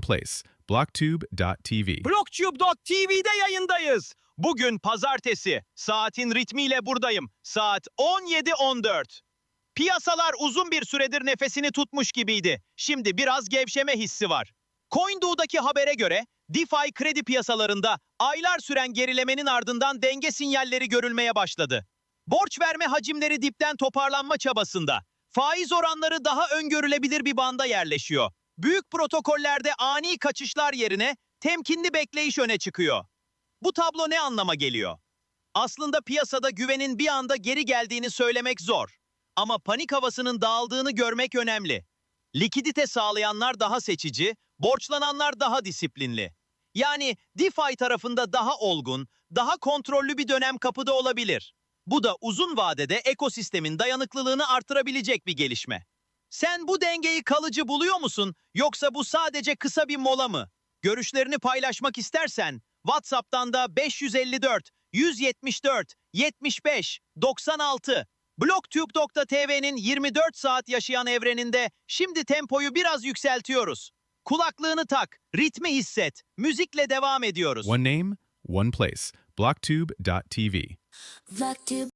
place. Blocktube.tv. Blocktube.tv'de yayındayız. Bugün pazartesi. Saatin ritmiyle buradayım. Saat 17.14. Piyasalar uzun bir süredir nefesini tutmuş gibiydi. Şimdi biraz gevşeme hissi var. CoinDo'daki habere göre DeFi kredi piyasalarında aylar süren gerilemenin ardından denge sinyalleri görülmeye başladı. Borç verme hacimleri dipten toparlanma çabasında. Faiz oranları daha öngörülebilir bir banda yerleşiyor. Büyük protokollerde ani kaçışlar yerine temkinli bekleyiş öne çıkıyor. Bu tablo ne anlama geliyor? Aslında piyasada güvenin bir anda geri geldiğini söylemek zor. Ama panik havasının dağıldığını görmek önemli. Likidite sağlayanlar daha seçici, borçlananlar daha disiplinli. Yani DeFi tarafında daha olgun, daha kontrollü bir dönem kapıda olabilir. Bu da uzun vadede ekosistemin dayanıklılığını artırabilecek bir gelişme. Sen bu dengeyi kalıcı buluyor musun yoksa bu sadece kısa bir mola mı? Görüşlerini paylaşmak istersen WhatsApp'tan da 554 174 75 96 Blocktube.tv'nin 24 saat yaşayan evreninde şimdi tempoyu biraz yükseltiyoruz. Kulaklığını tak, ritmi hisset, müzikle devam ediyoruz. One name, one place. Blocktube.tv. Blocktube.